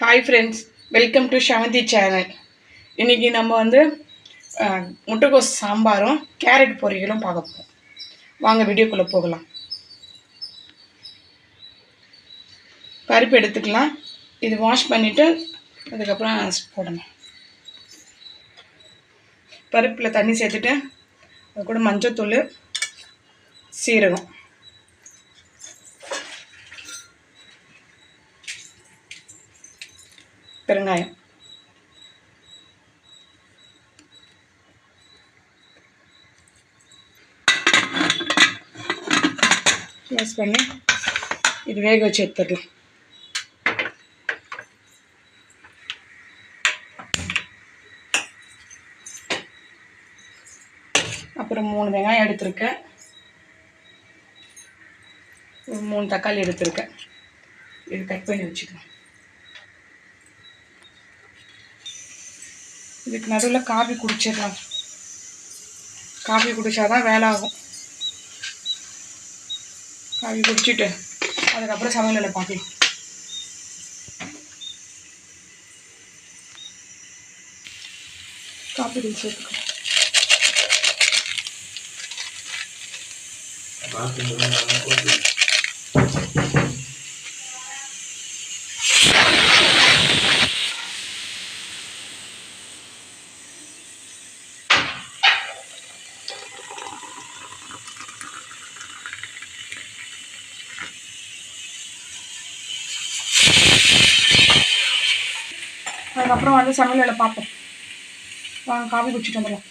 Hi friends welcome to Shavanthi channel இன்றைக்கி நம்ம வந்து முட்டைக்கோஸ் சாம்பாரும் கேரட் பொரியலும் பார்க்க போகிறோம் வாங்க வீடியோக்குள்ளே போகலாம். பருப்பு எடுத்துக்கலாம். இது வாஷ் பண்ணிவிட்டு அதுக்கப்புறம் போடணும். பருப்பில் தண்ணி சேர்த்துட்டு அது கூட மஞ்சத்தூள் சீரகம். பெருங்காயம். க்ளோஸ் பண்ணி. இது வேக வச்சு எடுத்துடலாம். அப்புறம் மூணு வெங்காயம் எடுத்திருக்கேன். ஒரு மூணு தக்காளி எடுத்திருக்கேன். இது கட் பண்ணி வச்சுக்கலாம். இதுக்கு நடுவில் காஃபி குடிச்சிடலாம். காஃபி குடித்தாதான் வேலை ஆகும் காஃபி குடிச்சிட்டு அதுக்கப்புறம் சமையலில் பார்க்கலாம் காப்பி தூள் சேர்த்துக்கலாம் அதுக்கப்புறம் வந்து சமையலில் பார்ப்போம். வாங்க காஃபி குடிச்சிட்டு வந்துடலாம்.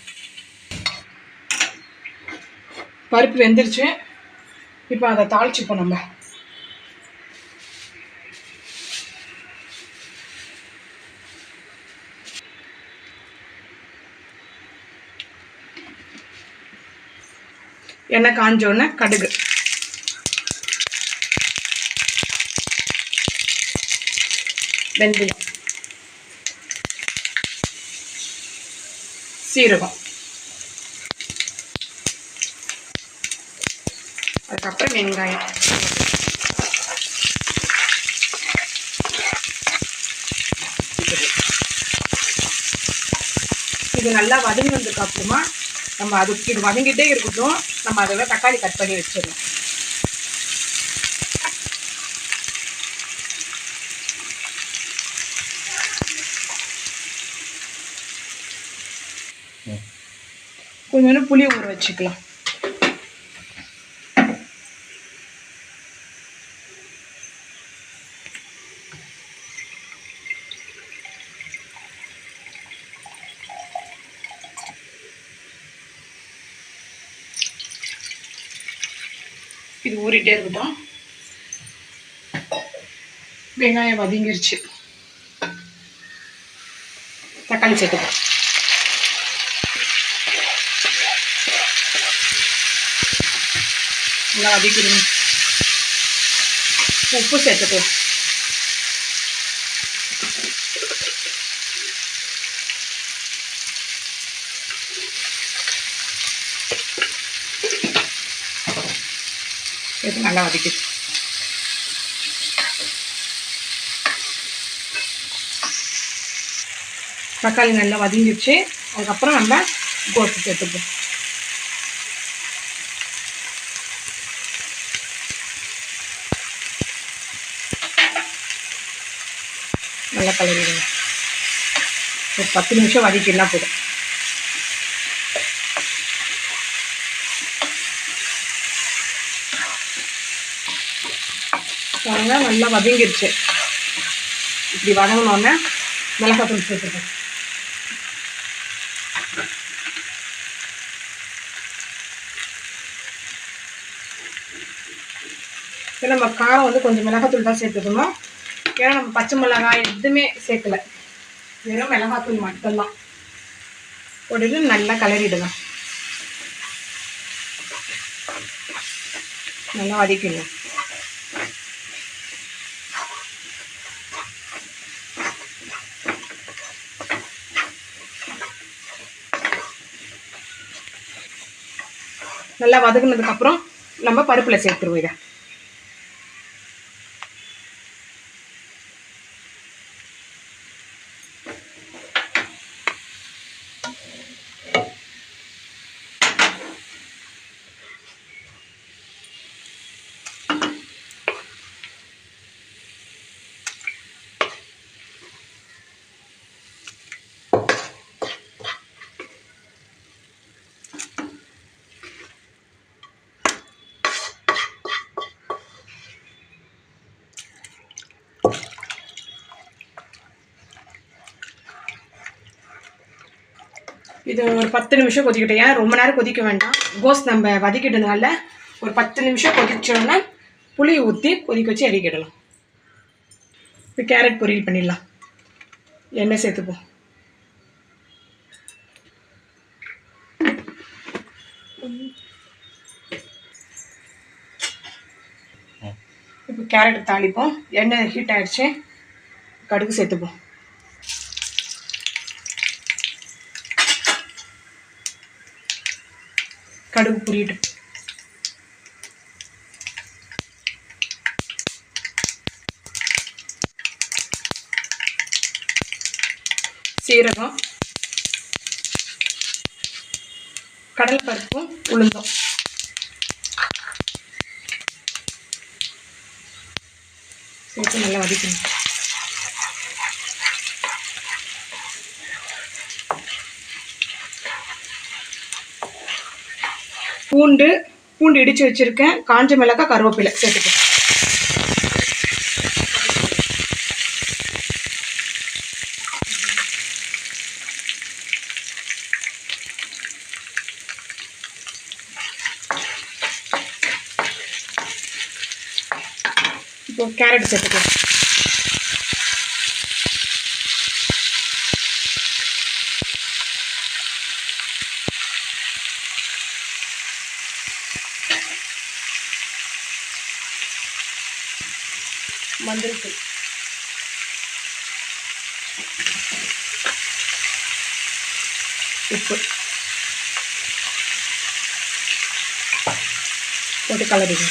பருப்பு வெந்துருச்சு. இப்போ அதை தாளிச்சுப்போம் நம்ம. எண்ணெய் காஞ்சோடனே கடுகு. வெந்தயம். சீரகம். அதுக்கப்புறம் வெங்காயம். இது நல்லா வதங்கினதுக்கு அப்புறமா நம்ம அதுக்கு இது வதங்கிட்டே இருக்கட்டும். நம்ம அதில் தக்காளி கட் பண்ணி வச்சிடலாம் கொஞ்சோண்டு புளி ஊற வச்சுக்கலாம். இது ஊறிட்டே இருக்கட்டும். வெங்காயம் வதங்கிருச்சு. தக்காளி சேர்த்துக்கலாம். நல்லா வதக்கிடுங்க. உப்பு சேர்த்துக்கலாம் இது நல்லா வதக்கிடு தக்காளி நல்லா வதங்கிடுச்சு. அதுக்கப்புறம் நம்ம கோசு சேர்த்துப்போம். நல்லா கலரிடுங்க ஒரு பத்து நிமிஷம் வதக்கினா போதும். பாருங்க நல்லா வதங்கிருச்சு. இப்படி வதங்கினோடனே மிளகாத்தூள் சேர்த்துக்கோங்க ஏன்னா நம்ம காரம் வந்து கொஞ்சம் மிளகாத்தூள் தான் சேர்த்துக்கணும். ஏன்னா நம்ம பச்சை மிளகாய் எதுவுமே சேர்க்கல. வெறும் மிளகாத்தூள் மட்டும்தான். போட்டுட்டு நல்லா கலரிடுங்க நல்லா வதக்கிடணும் நல்லா வதக்குனதுக்கப்புறம் நம்ம பருப்பில் சேர்த்துருவோம் இதை. இது ஒரு பத்து நிமிஷம் கொதிக்கட்டும். ஏன்? ரொம்ப நேரம் கொதிக்க வேண்டாம். கோஸ் நம்ம வதக்கிட்டதுனால ஒரு பத்து நிமிஷம் கொதிச்சோன்னா புளி ஊற்றி கொதிக்க வச்சு இறக்கிடலாம். இப்போ கேரட் பொரியல் பண்ணிடலாம். எண்ணெய் சேர்த்துப்போம். இப்போ கேரட் தாளிப்போம். எண்ணெய் ஹீட் ஆயிடுச்சு. கடுகு சேர்த்துப்போம். கடுகு புரியட்டும் சீரகம் கடல் பருப்பும் உளுந்தும். சேர்த்து நல்லா வதக்கணும் பூண்டு பூண்டு இடித்து வச்சுருக்கேன். காஞ்ச மிளகாய் கருவேப்பிலை. சேர்த்துக்கேன் இப்போ கேரட் சேர்த்துக்கலாம் மஞ்சள் தூள் உப்பு. போட்டு கலருங்க.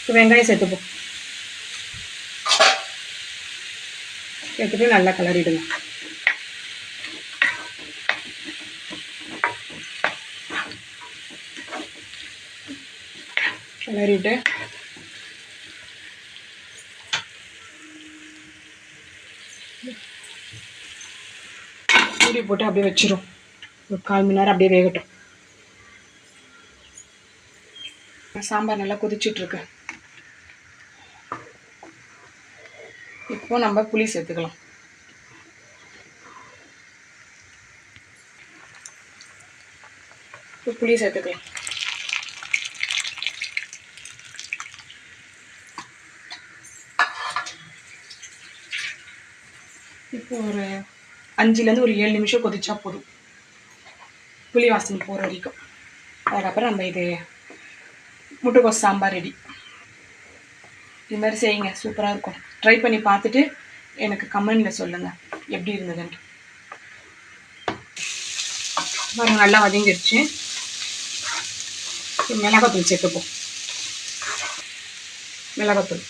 இப்போ வெங்காயம் சேர்த்துப்போம் சேர்த்துட்டு நல்லா கலரிடுங்க. கிளறிட்டு மூடி போட்டு அப்படியே வச்சிரும். ஒரு கால் மணி நேரம் அப்படியே வேகட்டும். சாம்பார் நல்லா கொதிச்சிட்டு இப்போ நம்ம புளி சேர்த்துக்கலாம். இப்போ புளி சேர்த்துக்கலாம் இப்போ ஒரு அஞ்சுலேருந்து ஒரு ஏழு நிமிஷம் கொதிச்சா போதும். புளி வாசனை போகிற வரைக்கும். அதுக்கப்புறம் நம்ம இது முட்டைக்கோஸ் சாம்பார் ரெடி. இது மாதிரி செய்யுங்க. சூப்பராக இருக்கும். ட்ரை பண்ணி பார்த்துட்டு எனக்கு கமெண்டில் சொல்லுங்கள் எப்படி இருந்ததுன்ட்டு பாருங்க நல்லா வதங்கிடுச்சு மிளகாத்தூள் சேர்த்துப்போம். மிளகாத்தூள்.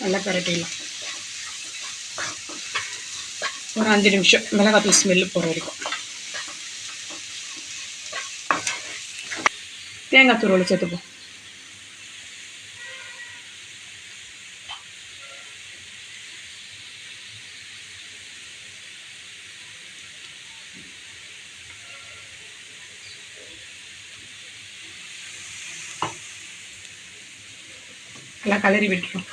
நல்லா பரட்டிடலாம் ஒரு அஞ்சு நிமிஷம் மிளகாத்தூள் ஸ்மெல்லு போகிற வரைக்கும் தேங்காய் துருவல் சேர்த்துப்போம் நல்லா கலரி விட்டுரும்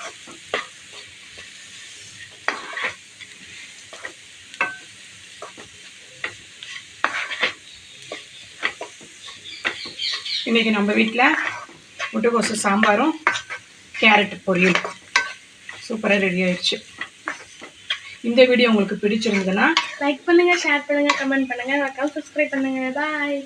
இன்றைக்கி நம்ம வீட்டில் முட்டைக்கோசு சாம்பாரும் கேரட் பொரியல். சூப்பராக ரெடி ஆயிடுச்சு. இந்த வீடியோ உங்களுக்கு பிடிச்சிருந்ததுன்னா லைக் பண்ணுங்கள் ஷேர் பண்ணுங்கள் கமெண்ட் பண்ணுங்கள் மறக்காம சப்ஸ்கிரைப் பண்ணுங்கள் பாய்